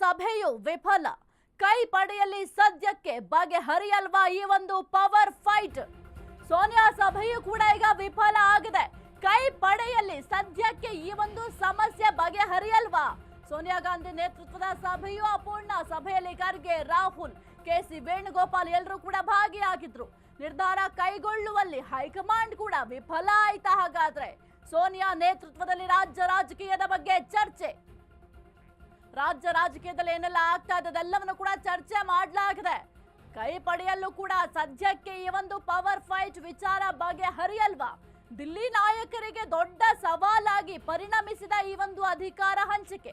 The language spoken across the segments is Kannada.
ಸಭೆಯು ವಿಫಲ. ಕೈ ಪಡೆಯಲ್ಲಿ ಸದ್ಯಕ್ಕೆ ಬಗೆಹರಿಯಲ್ವಾ ಈ ಒಂದು ಪವರ್ ಫೈಟ್? ಸೋನಿಯಾ ಸಭೆಯು ಕೂಡ ಈಗ ವಿಫಲ ಆಗಿದೆ. ಕೈ ಪಡೆಯಲ್ಲಿ ಸದ್ಯಕ್ಕೆ ಈ ಒಂದು ಸಮಸ್ಯೆ ಬಗೆಹರಿಯಲ್ವಾ? ಸೋನಿಯಾ ಗಾಂಧಿ ನೇತೃತ್ವದ ಸಭೆಯು ಅಪೂರ್ಣ. ಸಭೆಯಲ್ಲಿ ಖರ್ಗೆ, ರಾಹುಲ್, ಕೆಸಿ ವೇಣುಗೋಪಾಲ್ ಎಲ್ಲರೂ ಕೂಡ ಭಾಗಿಯಾಗಿದ್ರು. ನಿರ್ಧಾರ ಕೈಗೊಳ್ಳುವಲ್ಲಿ ಹೈಕಮಾಂಡ್ ಕೂಡ ವಿಫಲ ಆಯ್ತಾ ಹಾಗಾದ್ರೆ? ಸೋನಿಯಾ ನೇತೃತ್ವದಲ್ಲಿ ರಾಜ್ಯ ರಾಜಕೀಯದ ಬಗ್ಗೆ ಚರ್ಚೆ. ರಾಜ್ಯ ರಾಜಕೀಯದಲ್ಲಿ ಏನೆಲ್ಲ ಆಗ್ತಾ ಇದೆ ಅದೆಲ್ಲವನ್ನು ಕೂಡ ಚರ್ಚೆ ಮಾಡಲಾಗಿದೆ. ಕೈ ಪಡೆಯಲು ಕೂಡ ಸದ್ಯಕ್ಕೆ ಈ ಒಂದು ಪವರ್ ಫೈಟ್ ವಿಚಾರ ಬಗೆಹರಿಯಲ್ವಾ? ದಿಲ್ಲಿ ನಾಯಕರಿಗೆ ದೊಡ್ಡ ಸವಾಲಾಗಿ ಪರಿಣಮಿಸಿದ ಈ ಒಂದು ಅಧಿಕಾರ ಹಂಚಿಕೆ.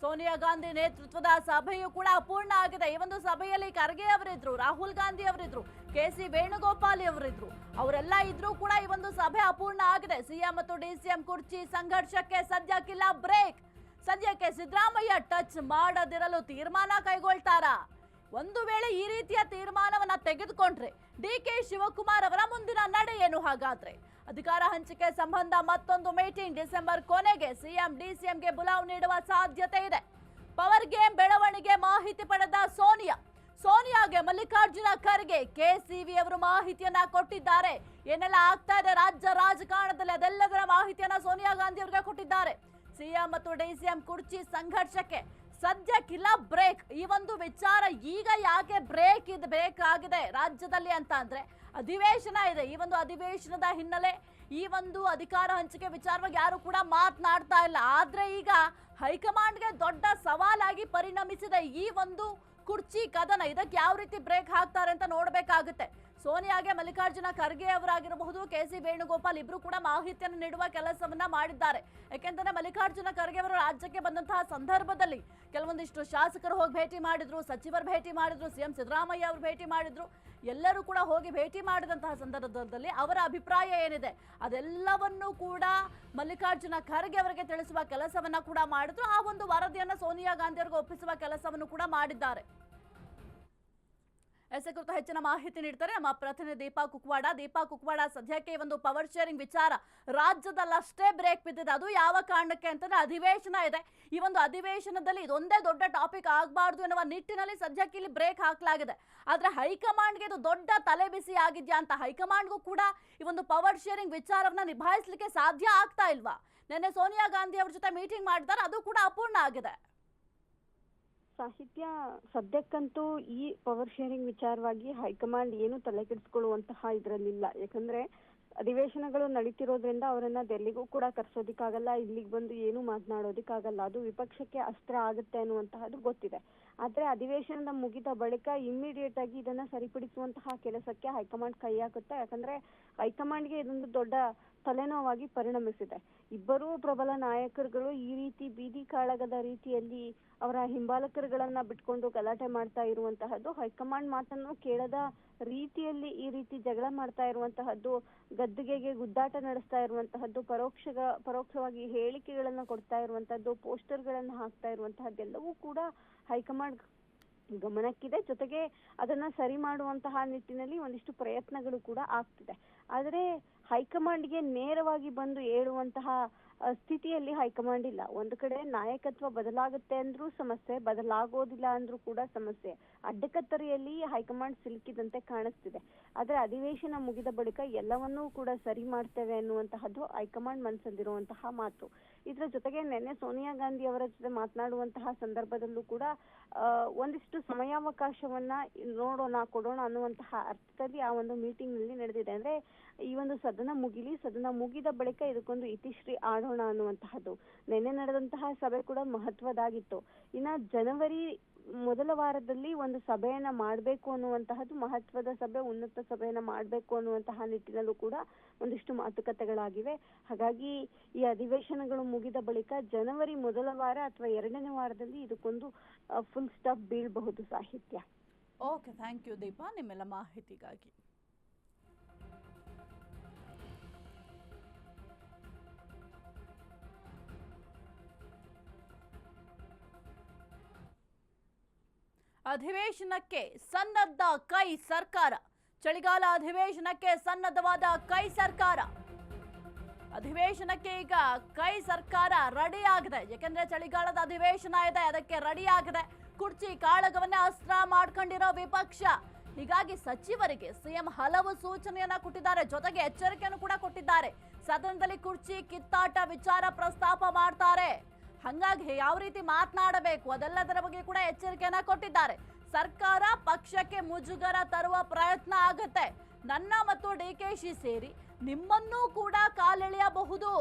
ಸೋನಿಯಾ ಗಾಂಧಿ ನೇತೃತ್ವದ ಸಭೆಯು ಕೂಡ ಅಪೂರ್ಣ ಆಗಿದೆ. ಈ ಒಂದು ಸಭೆಯಲ್ಲಿ ಖರ್ಗೆ ಅವರಿದ್ರು, ರಾಹುಲ್ ಗಾಂಧಿ ಅವರಿದ್ರು, ಕೆ ಸಿ ವೇಣುಗೋಪಾಲ್ ಅವರಿದ್ರು, ಅವರೆಲ್ಲ ಇದ್ರೂ ಕೂಡ ಈ ಒಂದು ಸಭೆ ಅಪೂರ್ಣ ಆಗಿದೆ. ಸಿಎಂ ಮತ್ತು ಡಿಸಿಎಂ ಕುರ್ಚಿ ಸಂಘರ್ಷಕ್ಕೆ ಸದ್ಯಕ್ಕಿಲ್ಲ ಬ್ರೇಕ್. ಸದ್ಯಕ್ಕೆ ಸಿದ್ದರಾಮಯ್ಯ ಟಚ್ ಮಾಡದಿರಲು ತೀರ್ಮಾನ ಕೈಗೊಳ್ತಾರಾ. ಒಂದು ವೇಳೆ ಈ ರೀತಿಯ ತೀರ್ಮಾನವನ್ನ ತೆಗೆದುಕೊಂಡ್ರೆ ಡಿ ಕೆ ಶಿವಕುಮಾರ್ ಅವರ ಮುಂದಿನ ನಡೆ ಏನು ಹಾಗಾದ್ರೆ? ಅಧಿಕಾರ ಹಂಚಿಕೆ ಸಂಬಂಧ ಮತ್ತೊಂದು ಮೀಟಿಂಗ್ ಡಿಸೆಂಬರ್ ಕೊನೆಗೆ ಸಿಎಂ ಡಿಸಿಎಂಗೆ ಬುಲಾವ್ ನೀಡುವ ಸಾಧ್ಯತೆ ಇದೆ. ಪವರ್ ಗೇಮ್ ಬೆಳವಣಿಗೆ ಮಾಹಿತಿ ಪಡೆದ ಸೋನಿಯಾ. ಸೋನಿಯಾಗೆ ಮಲ್ಲಿಕಾರ್ಜುನ ಖರ್ಗೆ ಕೆಸಿವಿ ಅವರು ಮಾಹಿತಿಯನ್ನ ಕೊಟ್ಟಿದ್ದಾರೆ. ಏನೆಲ್ಲ ಆಗ್ತಾ ಇದೆ ರಾಜ್ಯ ರಾಜಕಾರಣದಲ್ಲಿ ಅದೆಲ್ಲದರ ಮಾಹಿತಿಯನ್ನ ಸೋನಿಯಾ ಗಾಂಧಿ ಅವರಿಗೆ ಕೊಟ್ಟಿದ್ದಾರೆ. ಸಿಎಂ ಮತ್ತು ಡಿಸಿಎಂ ಕುರ್ಚಿ ಸಂಘರ್ಷಕ್ಕೆ ಸದ್ಯಕ್ಕಿಲ್ಲ ಬ್ರೇಕ್. ಈ ಒಂದು ವಿಚಾರ ಈಗ ಯಾಕೆ ಬ್ರೇಕ್ ಇದು ಬ್ರೇಕ್ ಆಗಿದೆ ರಾಜ್ಯದಲ್ಲಿ ಅಂತ ಅಂದ್ರೆ ಅಧಿವೇಶನ ಇದೆ. ಈ ಒಂದು ಅಧಿವೇಶನದ ಹಿನ್ನೆಲೆ ಈ ಒಂದು ಅಧಿಕಾರ ಹಂಚಿಕೆ ವಿಚಾರವಾಗಿ ಯಾರು ಕೂಡ ಮಾತನಾಡ್ತಾ ಇಲ್ಲ. ಆದ್ರೆ ಈಗ ಹೈಕಮಾಂಡ್ಗೆ ದೊಡ್ಡ ಸವಾಲಾಗಿ ಪರಿಣಮಿಸಿದೆ ಈ ಒಂದು ಕುರ್ಚಿ ಕದನ. ಇದಕ್ಕೆ ಯಾವ ರೀತಿ ಬ್ರೇಕ್ ಹಾಕ್ತಾರೆ ಅಂತ ನೋಡ್ಬೇಕಾಗುತ್ತೆ. ಸೋನಿಯಾಗೆ ಮಲ್ಲಿಕಾರ್ಜುನ ಖರ್ಗೆ ಅವರಾಗಿರಬಹುದು, ಕೆ ಸಿ ವೇಣುಗೋಪಾಲ್ ಇಬ್ರು ಕೂಡ ಮಾಹಿತಿಯನ್ನು ನೀಡುವ ಕೆಲಸವನ್ನ ಮಾಡಿದ್ದಾರೆ. ಯಾಕೆಂದರೆ ಮಲ್ಲಿಕಾರ್ಜುನ ಖರ್ಗೆ ಅವರು ರಾಜ್ಯಕ್ಕೆ ಬಂದಂತಹ ಸಂದರ್ಭದಲ್ಲಿ ಕೆಲವೊಂದಿಷ್ಟು ಶಾಸಕರು ಹೋಗಿ ಭೇಟಿ ಮಾಡಿದ್ರು, ಸಚಿವರು ಭೇಟಿ ಮಾಡಿದ್ರು ಸಿಎಂ ಸಿದ್ದರಾಮಯ್ಯ ಅವರು ಭೇಟಿ ಮಾಡಿದ್ರು. ಎಲ್ಲರೂ ಕೂಡ ಹೋಗಿ ಭೇಟಿ ಮಾಡಿದಂತಹ ಸಂದರ್ಭದಲ್ಲಿ ಅವರ ಅಭಿಪ್ರಾಯ ಏನಿದೆ, ಅದೆಲ್ಲವನ್ನೂ ಕೂಡ ಮಲ್ಲಿಕಾರ್ಜುನ ಖರ್ಗೆ ಅವರಿಗೆ ತಿಳಿಸುವ ಕೆಲಸವನ್ನ ಕೂಡ ಮಾಡಿದ್ರು. ಆ ಒಂದು ವರದಿಯನ್ನು ಸೋನಿಯಾ ಗಾಂಧಿ ಅವರಿಗೆ ಒಪ್ಪಿಸುವ ಕೆಲಸವನ್ನು ಕೂಡ ಮಾಡಿದ್ದಾರೆ. ಎಸ್ ಕುರಿತು ಹೆಚ್ಚಿನ ಮಾಹಿತಿ ನೀಡ್ತಾರೆ. ನಮ್ಮ ಪ್ರತಿನಿಧಿ ದೀಪಾ ಕುಕ್ವಾಡ. ದೀಪಾ ಕುಕ್ವಾಡ, ಸದ್ಯಕ್ಕೆ ಒಂದು ಪವರ್ ಶೇರಿಂಗ್ ವಿಚಾರ. ರಾಜ್ಯದಲ್ಲಷ್ಟೇ ಬ್ರೇಕ್ ಬಿದ್ದಿದೆ. ಅದು ಯಾವ ಕಾರಣಕ್ಕೆ ಅಂತಂದ್ರೆ ಅಧಿವೇಶನ ಇದೆ. ಈ ಒಂದು ಅಧಿವೇಶನದಲ್ಲಿ ಇದೊಂದೇ ದೊಡ್ಡ ಟಾಪಿಕ್ ಆಗಬಾರ್ದು ಎನ್ನುವ ನಿಟ್ಟಿನಲ್ಲಿ ಸದ್ಯಕ್ಕೆ ಇಲ್ಲಿ ಬ್ರೇಕ್ ಹಾಕಲಾಗಿದೆ. ಆದ್ರೆ ಹೈಕಮಾಂಡ್ಗೆ ಇದು ದೊಡ್ಡ ತಲೆಬಿಸಿ ಆಗಿದೆಯಾ ಅಂತ ಹೈಕಮಾಂಡ್ಗೂ ಕೂಡ ಈ ಒಂದು ಪವರ್ ಶೇರಿಂಗ್ ವಿಚಾರವನ್ನ ನಿಭಾಯಿಸಲಿಕ್ಕೆ ಸಾಧ್ಯ ಆಗ್ತಾ ಇಲ್ವಾ? ನಿನ್ನೆ ಸೋನಿಯಾ ಗಾಂಧಿ ಅವ್ರ ಜೊತೆ ಮೀಟಿಂಗ್ ಮಾಡಿದ್ದಾರೆ. ಅದು ಕೂಡ ಅಪೂರ್ಣ ಆಗಿದೆ. ಸಾಹಿತ್ಯ ಸದ್ಯಕ್ಕಂತೂ ಈ ಪವರ್ ಶೇರಿಂಗ್ ವಿಚಾರವಾಗಿ ಹೈಕಮಾಂಡ್ ಏನು ತಲೆ ಕೆಡಿಸ್ಕೊಳ್ಳುವಂತಹ ಇದ್ರಲ್ಲಿಲ್ಲ. ಯಾಕಂದ್ರೆ ಅಧಿವೇಶನಗಳು ನಡೀತಿರೋದ್ರಿಂದ ಅವರನ್ನ ದೆಲ್ಲಿಗೂ ಕೂಡ ಕರ್ಸೋದಿಕ್ಕಾಗಲ್ಲ, ಇಲ್ಲಿಗೆ ಬಂದು ಏನು ಮಾತನಾಡೋದಿಕ್ಕಾಗಲ್ಲ. ಅದು ವಿಪಕ್ಷಕ್ಕೆ ಅಸ್ತ್ರ ಆಗುತ್ತೆ ಅನ್ನುವಂತಹದ್ದು ಗೊತ್ತಿದೆ. ಆದ್ರೆ ಅಧಿವೇಶನದ ಮುಗಿದ ಬಳಿಕ ಇಮ್ಮಿಡಿಯೇಟ್ ಆಗಿ ಇದನ್ನ ಸರಿಪಡಿಸುವಂತಹ ಕೆಲಸಕ್ಕೆ ಹೈಕಮಾಂಡ್ ಕೈ ಹಾಕುತ್ತೆ. ಯಾಕಂದ್ರೆ ಹೈಕಮಾಂಡ್ಗೆ ಇದೊಂದು ದೊಡ್ಡ ತಲೆನೋವಾಗಿ ಪರಿಣಮಿಸಿದೆ. ಇಬ್ಬರೂ ಪ್ರಬಲ ನಾಯಕರುಗಳು ಈ ರೀತಿ ಬೀದಿ ಕಾಳಗದ ರೀತಿಯಲ್ಲಿ ಅವರ ಹಿಂಬಾಲಕರುಗಳನ್ನ ಬಿಟ್ಕೊಂಡು ಗಲಾಟೆ ಮಾಡ್ತಾ ಇರುವಂತಹದ್ದು, ಹೈಕಮಾಂಡ್ ಮಾತನ್ನು ಕೇಳದ ರೀತಿಯಲ್ಲಿ ಈ ರೀತಿ ಜಗಳ ಮಾಡ್ತಾ ಇರುವಂತಹದ್ದು, ಗದ್ದುಗೆಗೆ ಗುದ್ದಾಟ ನಡೆಸ್ತಾ ಇರುವಂತಹದ್ದು ಪರೋಕ್ಷ ಪರೋಕ್ಷವಾಗಿ ಹೇಳಿಕೆಗಳನ್ನ ಕೊಡ್ತಾ ಇರುವಂತಹದ್ದು, ಪೋಸ್ಟರ್ಗಳನ್ನ ಹಾಕ್ತಾ ಇರುವಂತಹದ್ದೆಲ್ಲವೂ ಕೂಡ ಹೈಕಮಾಂಡ್ ಗಮನಕ್ಕಿದೆ. ಜೊತೆಗೆ ಅದನ್ನ ಸರಿ ಮಾಡುವಂತಹ ನಿಟ್ಟಿನಲ್ಲಿ ಒಂದಿಷ್ಟು ಪ್ರಯತ್ನಗಳು ಕೂಡ ಆಗ್ತಿದೆ. ಆದರೆ ಹೈಕಮಾಂಡ್ಗೆ ನೇರವಾಗಿ ಬಂದು ಹೇಳುವಂತಹ ಸ್ಥಿತಿಯಲ್ಲಿ ಹೈಕಮಾಂಡ್ ಇಲ್ಲ. ಒಂದು ಕಡೆ ನಾಯಕತ್ವ ಬದಲಾಗುತ್ತೆ ಅಂದ್ರೂ ಸಮಸ್ಯೆ, ಬದಲಾಗೋದಿಲ್ಲ ಅಂದ್ರೂ ಕೂಡ ಸಮಸ್ಯೆ. ಅಡ್ಡಕತ್ತರಿಯಲ್ಲಿ ಹೈಕಮಾಂಡ್ ಸಿಲುಕಿದಂತೆ ಕಾಣಿಸ್ತಿದೆ. ಆದ್ರೆ ಅಧಿವೇಶನ ಮುಗಿದ ಬಳಿಕ ಎಲ್ಲವನ್ನೂ ಕೂಡ ಸರಿ ಮಾಡ್ತೇವೆ ಅನ್ನುವಂತಹದ್ದು ಹೈಕಮಾಂಡ್ ಮನಸ್ಸಲ್ಲಿರುವಂತಹ ಮಾತು. ಇದ್ರ ಜೊತೆಗೆ ನಿನ್ನೆ ಸೋನಿಯಾ ಗಾಂಧಿ ಅವರ ಜೊತೆ ಮಾತನಾಡುವಂತಹ ಸಂದರ್ಭದಲ್ಲೂ ಕೂಡ ಒಂದಿಷ್ಟು ಸಮಯಾವಕಾಶವನ್ನ ನೋಡೋಣ, ಕೊಡೋಣ ಅನ್ನುವಂತಹ ಅರ್ಥದಲ್ಲಿ ಆ ಒಂದು ಮೀಟಿಂಗ್ನಲ್ಲಿ ನಡೆದಿದೆ. ಅಂದ್ರೆ ಈ ಒಂದು ಸದನ ಮುಗಿಲಿ, ಸದನ ಮುಗಿದ ಬಳಿಕ ಇದಕ್ಕೊಂದು ಇತಿಶ್ರೀ ಆಡೋಣ ಅನ್ನುವಂತಹದ್ದು. ನಿನ್ನೆ ನಡೆದಂತಹ ಸಭೆ ಕೂಡ ಮಹತ್ವದಾಗಿತ್ತು. ಇನ್ನ ಜನವರಿ ಮೊದಲ ವಾರದಲ್ಲಿ ಒಂದು ಸಭೆಯನ್ನ ಮಾಡಬೇಕು ಅನ್ನುವಂತಹದ್ದು ಮಹತ್ವದ ಸಭೆ, ಉನ್ನತ ಸಭೆಯನ್ನ ಮಾಡಬೇಕು ಅನ್ನುವಂತಹ ನಿಟ್ಟಿನಲ್ಲೂ ಕೂಡ ಒಂದಿಷ್ಟು ಮಾತುಕತೆಗಳಾಗಿವೆ. ಹಾಗಾಗಿ ಈ ಅಧಿವೇಶನಗಳು ಮುಗಿದ ಬಳಿಕ ಜನವರಿ ಮೊದಲ ವಾರ ಅಥವಾ ಎರಡನೇ ವಾರದಲ್ಲಿ ಇದಕ್ಕೊಂದು ಫುಲ್ ಸ್ಟಾಪ್ ಬೀಳಬಹುದು ಸಾಹಿತ್ಯ. Okay thank you Deepa. ನಿಮ್ಮೆಲ್ಲ ಮಾಹಿತಿಗಾಗಿ. ಅಧಿವೇಶನಕ್ಕೆ ಸನ್ನದ್ಧ ಕೈ ಸರ್ಕಾರ. ಚಳಿಗಾಲ ಅಧಿವೇಶನಕ್ಕೆ ಸನ್ನದ್ಧವಾದ ಕೈ ಸರ್ಕಾರ. ಅಧಿವೇಶನಕ್ಕೆ ಈಗ ಕೈ ಸರ್ಕಾರ ರೆಡಿ ಆಗಿದೆ ಯಾಕೆಂದ್ರೆ ಚಳಿಗಾಲದ ಅಧಿವೇಶನ ಇದೆ, ಅದಕ್ಕೆ ರೆಡಿ ಆಗಿದೆ ಕುರ್ಚಿ ಕಾಳಗವನ್ನ ಅಸ್ತ್ರ ಮಾಡ್ಕೊಂಡಿರೋ ವಿಪಕ್ಷ. ಹೀಗಾಗಿ ಸಚಿವರಿಗೆ ಸಿಎಂ ಹಲವು ಸೂಚನೆಯನ್ನ ಕೊಟ್ಟಿದ್ದಾರೆ, ಜೊತೆಗೆ ಎಚ್ಚರಿಕೆಯನ್ನು ಕೂಡ ಕೊಟ್ಟಿದ್ದಾರೆ. ಸದನದಲ್ಲಿ ಕುರ್ಚಿ ಕಿತ್ತಾಟ ವಿಚಾರ ಪ್ರಸ್ತಾಪ ಮಾಡ್ತಾರೆ. ಹಂಗಾಗಿ ಯಾವ ರೀತಿ ಮಾತನಾಡಬೇಕು? ಅದೆಲ್ಲದರ ಬಗ್ಗೆ ಕೂಡ ಎಚ್ಚರಿಕೆಯನ್ನ ಕೊಟ್ಟಿದ್ದಾರೆ. ಸರ್ಕಾರ ಪಕ್ಷಕ್ಕೆ ಮುಜುಗರ ತರುವ ಪ್ರಯತ್ನ ಆಗುತ್ತೆ. ನನ್ನ ಮತ್ತು ಡಿ ಕೆ ಶಿ ಸೇರಿ ನಿಮ್ಮನ್ನೂ ಕೂಡ ಕಾಲೆಳೆಯಬಹುದು.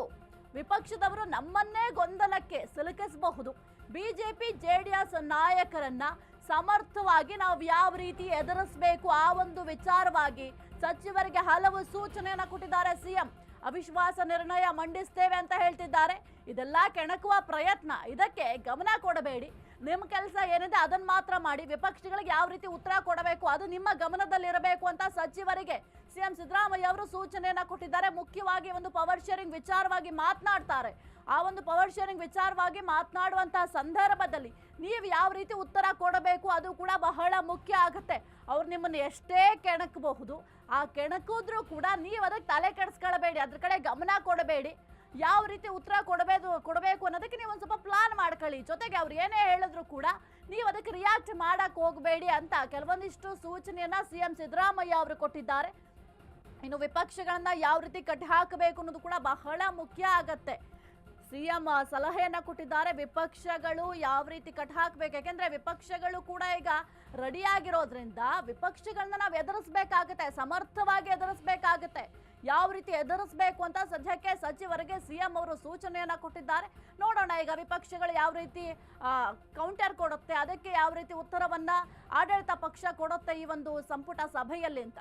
ವಿಪಕ್ಷದವರು ನಮ್ಮನ್ನೇ ಗೊಂದಲಕ್ಕೆ ಸಿಲುಕಿಸಬಹುದು. ಬಿಜೆಪಿ ಜೆಡಿಎಸ್ ನಾಯಕರನ್ನ ಸಮರ್ಥವಾಗಿ ನಾವು ಯಾವ ರೀತಿ ಎದುರಿಸಬೇಕು? ಆ ಒಂದು ವಿಚಾರವಾಗಿ ಸಚಿವರಿಗೆ ಹಲವು ಸೂಚನೆಯನ್ನು ಕೊಟ್ಟಿದ್ದಾರೆ ಸಿಎಂ ಅವಿಶ್ವಾಸ ನಿರ್ಣಯ ಮಂಡಿಸ್ತೇವೆ ಅಂತ ಹೇಳ್ತಿದ್ದಾರೆ. ಇದೆಲ್ಲ ಕೆಣಕುವ ಪ್ರಯತ್ನ. ಇದಕ್ಕೆ ಗಮನ ಕೊಡಬೇಡಿ. ನಿಮ್ಮ ಕೆಲಸ ಏನಿದೆ ಅದನ್ನ ಮಾತ್ರ ಮಾಡಿ. ವಿಪಕ್ಷಗಳಿಗೆ ಯಾವ ರೀತಿ ಉತ್ತರ ಕೊಡಬೇಕು, ಅದು ನಿಮ್ಮ ಗಮನದಲ್ಲಿರಬೇಕು ಅಂತ ಸಚಿವರಿಗೆ ಸಿಎಂ ಸಿದ್ದರಾಮಯ್ಯ ಅವರು ಸೂಚನೆಯನ್ನ ಕೊಟ್ಟಿದ್ದಾರೆ. ಮುಖ್ಯವಾಗಿ ಒಂದು ಪವರ್ ಶೇರಿಂಗ್ ವಿಚಾರವಾಗಿ ಮಾತನಾಡ್ತಾರೆ. ಆ ಒಂದು ಪವರ್ ಶೇರಿಂಗ್ ವಿಚಾರವಾಗಿ ಮಾತನಾಡುವಂತಹ ಸಂದರ್ಭದಲ್ಲಿ ನೀವು ಯಾವ ರೀತಿ ಉತ್ತರ ಕೊಡಬೇಕು, ಅದು ಕೂಡ ಬಹಳ ಮುಖ್ಯ ಆಗುತ್ತೆ. ಅವ್ರು ನಿಮ್ಮನ್ನು ಎಷ್ಟೇ ಕೆಣಕಬಹುದು, ಆ ಕೆಣಕಿದ್ರೂ ಕೂಡ ನೀವು ಅದಕ್ಕೆ ತಲೆ ಕೆಡಿಸ್ಕೊಳ್ಬೇಡಿ. ಅದ್ರ ಕಡೆ ಗಮನ ಕೊಡಬೇಡಿ. ಯಾವ ರೀತಿ ಉತ್ತರ ಕೊಡಬೇಕು ಕೊಡಬೇಕು ಅನ್ನೋದಕ್ಕೆ ನೀವು ಒಂದು ಸ್ವಲ್ಪ ಪ್ಲಾನ್ ಮಾಡ್ಕೊಳ್ಳಿ. ಜೊತೆಗೆ ಅವ್ರು ಏನೇ ಹೇಳಿದ್ರು ಕೂಡ ನೀವು ಅದಕ್ಕೆ ರಿಯಾಕ್ಟ್ ಮಾಡಕ್ಕೆ ಹೋಗಬೇಡಿ ಅಂತ ಕೆಲವೊಂದಿಷ್ಟು ಸೂಚನೆಯನ್ನ ಸಿಎಂ ಸಿದ್ದರಾಮಯ್ಯ ಅವರು ಕೊಟ್ಟಿದ್ದಾರೆ. ಇನ್ನು ವಿಪಕ್ಷಗಳನ್ನ ಯಾವ ರೀತಿ ಕಟ್ಟಿ ಹಾಕಬೇಕು ಅನ್ನೋದು ಕೂಡ ಬಹಳ ಮುಖ್ಯ ಆಗತ್ತೆ. ಸಿಎಂ ಸಲಹೆಯನ್ನ ಕೊಟ್ಟಿದ್ದಾರೆ. ವಿಪಕ್ಷಗಳು ಯಾವ ರೀತಿ ಕಟ್ ಹಾಕಬೇಕು? ಯಾಕೆಂದ್ರೆ ವಿಪಕ್ಷಗಳು ಕೂಡ ಈಗ ರೆಡಿ ಆಗಿರೋದ್ರಿಂದ ವಿಪಕ್ಷಗಳನ್ನ ನಾವು ಎದುರಿಸ್ಬೇಕಾಗತ್ತೆ, ಸಮರ್ಥವಾಗಿ ಎದುರಿಸ್ಬೇಕಾಗತ್ತೆ. ಯಾವ ರೀತಿ ಎದುರಿಸಬೇಕು ಅಂತ ಸದ್ಯಕ್ಕೆ ಸಚಿವರಿಗೆ ಸಿಎಂ ಅವರು ಸೂಚನೆಯನ್ನ ಕೊಟ್ಟಿದ್ದಾರೆ. ನೋಡೋಣ ಈಗ ವಿಪಕ್ಷಗಳು ಯಾವ ರೀತಿ ಕೌಂಟರ್ ಕೊಡುತ್ತೆ, ಅದಕ್ಕೆ ಯಾವ ರೀತಿ ಉತ್ತರವನ್ನ ಆಡಳಿತ ಪಕ್ಷ ಕೊಡುತ್ತೆ ಈ ಒಂದು ಸಂಪುಟ ಸಭೆಯಲ್ಲಿ ಅಂತ.